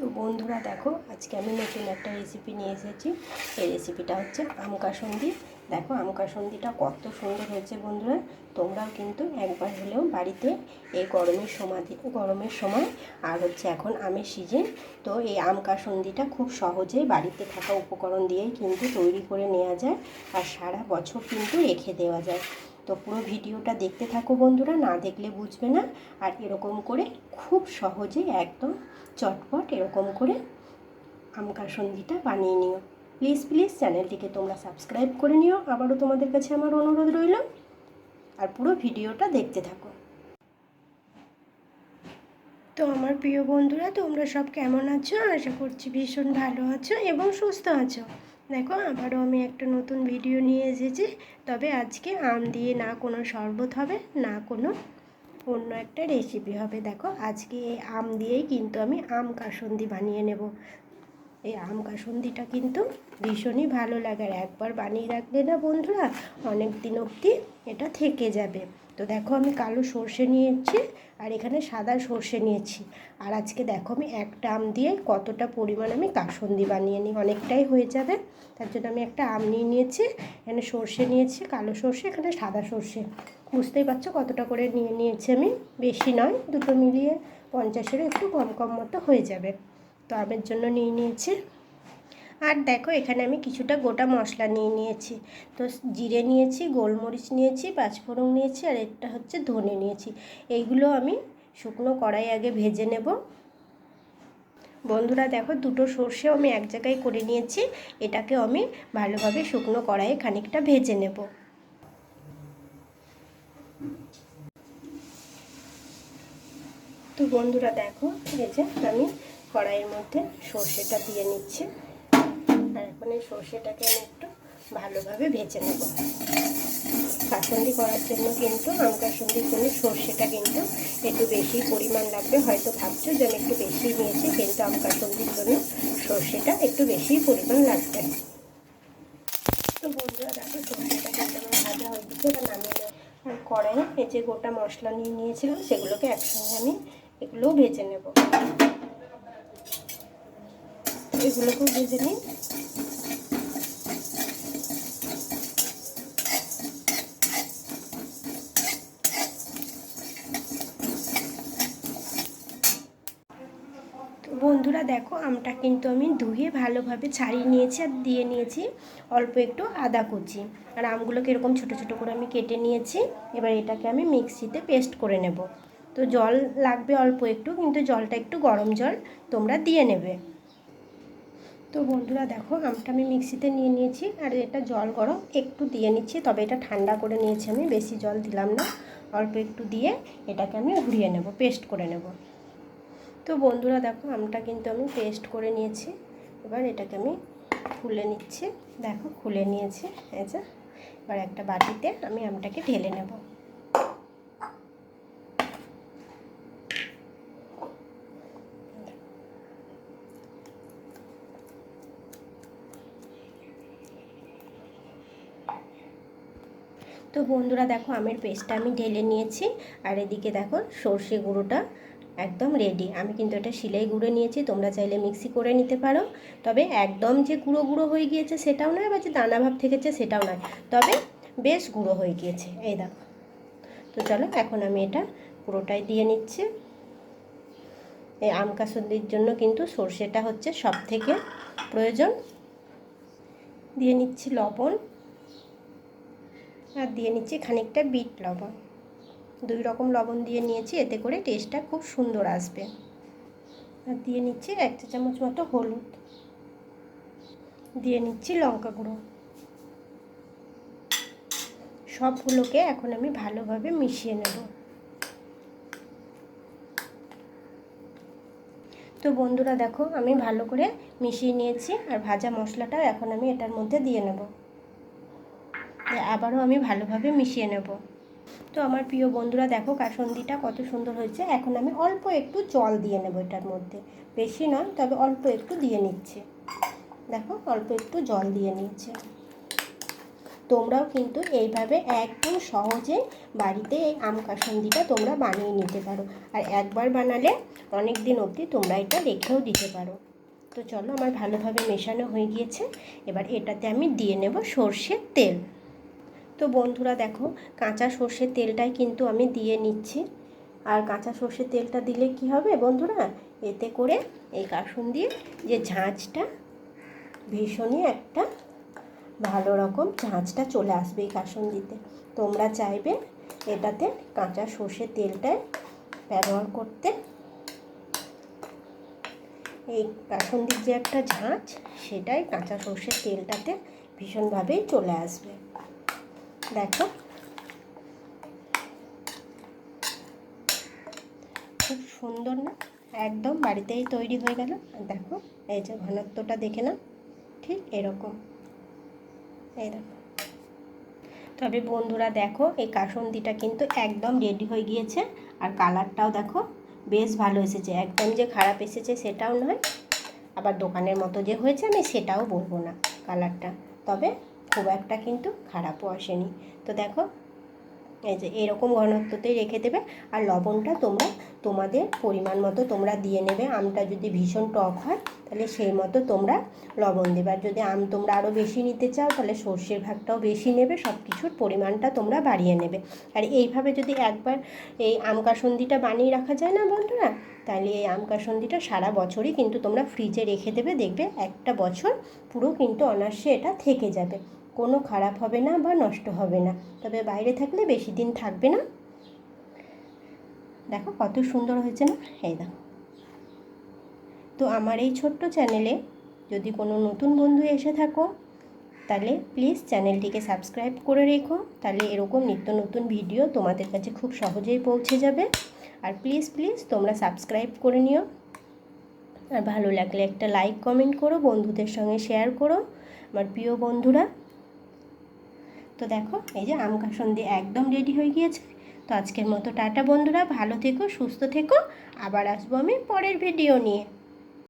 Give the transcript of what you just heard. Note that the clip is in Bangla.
তো বন্ধুরা দেখো, আজকে আমি নতুন একটা রেসিপি নিয়ে এসেছি। এই রেসিপিটা হচ্ছে আম কাসন্দি। দেখো, আম কাসন্দিটা কত সুন্দর হয়েছে বন্ধুরা। তোমরাও কিন্তু একবার হলেও বাড়িতে এই গরমের সময় গরমের সময় আর হচ্ছে এখন আমের সিজন তো এই আম কাসন্দিটা খুব সহজেই বাড়িতে থাকা উপকরণ দিয়েই কিন্তু তৈরি করে নেওয়া যায় আর সারা বছর কিন্তু রেখে দেওয়া যায়। তো পুরো ভিডিওটা দেখতে থাকো বন্ধুরা, না দেখলে বুঝবে না। আর এরকম করে খুব সহজে একদম চটপট এরকম করে আম সন্ধিটা বানিয়ে নিও। প্লিজ প্লিজ চ্যানেলটিকে তোমরা সাবস্ক্রাইব করে নিও। আবারও তোমাদের কাছে আমার অনুরোধ রইল। আর পুরো ভিডিওটা দেখতে থাকো। তো আমার প্রিয় বন্ধুরা, তোমরা সব কেমন আছো? আশা করছি ভীষণ ভালো আছো এবং সুস্থ আছো। দেখো, আবারও আমি একটা নতুন ভিডিও নিয়ে এসেছি। তবে আজকে আম দিয়ে না কোনো শরবত হবে, না কোনো অন্য একটা রেসিপি হবে। দেখো, আজকে এই আম দিয়েই কিন্তু আমি আম কাসন্দি বানিয়ে নেব। এই আম কাসন্দিটা কিন্তু ভীষণই ভালো লাগে আর একবার বানিয়ে রাখলে না বন্ধুরা অনেক দিন অবধি এটা থেকে যাবে। তো দেখো, আমি কালো সর্ষে নিয়েছি আর এখানে সাদা সর্ষে নিয়েছি। আর আজকে দেখো, আমি একটা আম দিয়ে কতটা পরিমাণ আমি কাসন্দি বানিয়ে নিই, অনেকটাই হয়ে যাবে। তার জন্য আমি একটা আম নিয়ে নিয়েছি, এখানে সর্ষে নিয়েছি, কালো সর্ষে, এখানে সাদা সর্ষে। বুঝতেই পারছ কতটা করে নিয়ে নিয়েছি আমি? বেশি নয়, দুটো মিলিয়ে পঞ্চাশেরও একটু কম কম মতো হয়ে যাবে। তো আমের জন্য নিয়ে নিয়েছি। আর দেখো এখানে আমি কিছুটা গোটা মশলা নিয়ে নিয়েছি। তো জিরে নিয়েছি, গোলমরিচ নিয়েছি, পাঁচফোড়ন নিয়েছি, আর একটা হচ্ছে ধনে নিয়েছি। এইগুলো আমি শুকনো কড়াই আগে ভেজে নেব। বন্ধুরা দেখো দুটো সর্ষেও আমি এক জায়গায় করে নিয়েছি। এটাকে আমি ভালোভাবে শুকনো কড়াইয়ে খানিকটা ভেজে নেব। তো বন্ধুরা দেখো ভেজে আমি কড়াইয়ের মধ্যে সর্ষেটা দিয়ে নিচ্ছি। আর এখন এই সর্ষেটাকে আমি একটু ভালোভাবে ভেজে নেব। কাসন্দি করার জন্য কিন্তু আম কাসন্দির জন্য সর্ষেটা কিন্তু একটু বেশি পরিমাণ লাগবে। হয়তো ভাবছ যে আমি একটু বেশি নিয়েছি, কিন্তু আম কাসন্দির জন্য সর্ষেটা একটু বেশি পরিমাণ লাগবে। তো বন্ধুরা, দেখো সর্ষেটা কিন্তু আমার ভাজা হয়ে গেছে এটা নামিয়ে আর যে গোটা মশলা নিয়ে নিয়েছিলাম, সেগুলোকে একসঙ্গে আমি এগুলোও ভেজে নেব। এগুলোকেও ভেজে নিই। বন্ধুরা দেখো, আমটা কিন্তু আমি ধুয়ে ভালোভাবে ছাড়িয়ে নিয়েছি আর দিয়ে নিয়েছি অল্প একটু আদা কুচি। আর আমগুলোকে এরকম ছোট ছোট করে আমি কেটে নিয়েছি, এবার এটাকে আমি মিক্সিতে পেস্ট করে নেব। তো জল লাগবে অল্প একটু, কিন্তু জলটা একটু গরম জল তোমরা দিয়ে নেবে। তো বন্ধুরা দেখো, আমটা আমি মিক্সিতে নিয়ে নিয়েছি, আর এটা জল গরম একটু দিয়ে নিচ্ছি, তবে এটা ঠান্ডা করে নিয়েছি আমি, বেশি জল দিলাম না। অল্প একটু দিয়ে এটাকে আমি ঘুরিয়ে নেব, পেস্ট করে নেব। তো বন্ধুরা দেখো, আমটা কিন্তু আমি পেস্ট করে নিয়েছি। এবার এটাকে আমি খুলে নিচ্ছি। দেখো, খুলে নিয়েছি। এই যে, এবার একটা বাটিতে আমি আমটাকে ঢেলে নেব। তো বন্ধুরা দেখো, আমের পেস্টটা আমি ঢেলে নিয়েছি। আর এদিকে দেখো, সর্ষে গুঁড়োটা একদম রেডি আমি কিন্তু এটা সিলাই গুঁড়ো নিয়েছি, তোমরা চাইলে মিক্সি করে নিতে পারো। তবে একদম যে গুঁড়ো গুঁড়ো হয়ে গিয়েছে সেটাও নয়, বা যে দানা ভাব থেকেছে সেটাও নয়। তবে বেশ গুঁড়ো হয়ে গিয়েছে, এই দেখো। তো চলো, এখন আমি এটা পুরোটাই দিয়ে নিচ্ছি। এই আম কাসন্দির জন্য কিন্তু সর্ষেটা হচ্ছে সব থেকে প্রয়োজন। দিয়ে নিচ্ছি লবণ। আর দিয়ে নিচ্ছি খানিকটা বিট লবণ। দুই রকম লবণ দিয়ে নিয়েছি, এতে করে টেস্টটা খুব সুন্দর আসবে। আর দিয়ে নিচ্ছি এক চা চামচ মতো হলুদ। দিয়ে নিচ্ছি লঙ্কা গুঁড়ো। সবগুলোকে এখন আমি ভালোভাবে মিশিয়ে নেব। তো বন্ধুরা দেখো, আমি ভালো করে মিশিয়ে নিয়েছি আর ভাজা মশলাটা এখন আমি এটার মধ্যে দিয়ে নেব। আবারও আমি ভালোভাবে মিশিয়ে নেব। তো আমার প্রিয় বন্ধুরা, দেখো কাসন্দিটা কত সুন্দর হয়েছে। এখন আমি অল্প একটু জল দিয়ে নেব এটার মধ্যে। বেশি নয়, তবে অল্প একটু দিয়ে নিচ্ছে। দেখো, অল্প একটু জল দিয়ে নিচ্ছে। তোমরাও কিন্তু এইভাবে একদম সহজে বাড়িতে এই আম কাসন্দিটা তোমরা বানিয়ে নিতে পারো। আর একবার বানালে অনেক দিন অবধি তোমরা এটা রেখেও দিতে পারো। তো চলো, আমার ভালোভাবে মেশানো হয়ে গিয়েছে। এবার এটাতে আমি দিয়ে নেব সর্ষের তেল। তো বন্ধুরা দেখো, কাঁচা সর্ষের তেলটাই কিন্তু আমি দিয়ে নিচ্ছি। আর কাঁচা সর্ষের তেলটা দিলে কি হবে বন্ধুরা? এতে করে এই কাসুন দিয়ে যে ঝাঁঝটা, ভীষণই একটা ভালো রকম ঝাঁঝটা চলে আসবে এই কাসুন দিতে। তোমরা চাইবে এটাতে কাঁচা সর্ষের তেলটাই ব্যবহার করতে। এই কাসন্দির যে একটা ঝাঁঝ, সেটাই কাঁচা সর্ষের তেলটাতে ভীষণভাবেই চলে আসবে। দেখো। খুব সুন্দর না? একদম বাড়িতেই তৈরি হয়ে গেল। দেখো, এই যে ঘনত্বটা দেখে না ঠিক এরকম। এই দেখো। তবে বন্ধুরা দেখো, এই কাসন্দিটা কিন্তু একদম রেডি হয়ে গিয়েছে। আর কালারটাও দেখো, বেশ ভালো এসেছে। একদম যে খারাপ এসেছে সেটাও নয়। আবার দোকানের মতো যে হয়েছে, আমি সেটাও বলব না কালারটা তবে খুব একটা কিন্তু খারাপও আসেনি। তো দেখো, এই যে এরকম ঘনত্বতেই রেখে দেবে আর লবণটা তোমরা তোমাদের পরিমাণ মতো তোমরা দিয়ে নেবে। আমটা যদি ভীষণ টক হয়, তাহলে সেই মতো তোমরা লবণ দেবে। আর যদি আম তোমরা আরও বেশি নিতে চাও, তাহলে সর্ষের ভাগটাও বেশি নেবে সব কিছুর পরিমাণটা তোমরা বাড়িয়ে নেবে। আর এইভাবে যদি একবার এই আম কাসন্দিটা বানিয়ে রাখা যায় না বন্ধুরা, তাহলে এই আম কাসন্দিটা সারা বছরই কিন্তু তোমরা ফ্রিজে রেখে দেবে, দেখবে একটা বছর পুরো কিন্তু অনার্সে এটা থেকে যাবে। কোনো খারাপ হবে না বা নষ্ট হবে না। তবে বাইরে থাকলে বেশি দিন থাকবে না। দেখো কত সুন্দর হয়েছে না? এই দেখো। তো আমার এই ছোট্ট চ্যানেলে যদি কোনো নতুন বন্ধু এসে থাকো, তাহলে প্লিজ চ্যানেলটিকে সাবস্ক্রাইব করে রেখো। তাহলে এরকম নিত্য নতুন ভিডিও তোমাদের কাছে খুব সহজেই পৌঁছে যাবে। আর প্লিজ প্লিজ তোমরা সাবস্ক্রাইব করে নিও। আর ভালো লাগলে একটা লাইক কমেন্ট করো, বন্ধুদের সঙ্গে শেয়ার করো। আমার প্রিয় বন্ধুরা তো দেখো, এই যে আম কাসন্দি একদম রেডি হয়ে গিয়েছে। তো আজকের মতো টাটা বন্ধুরা, ভালো থেকো, সুস্থ থেকো। আবার আসব আমি পরের ভিডিও নিয়ে।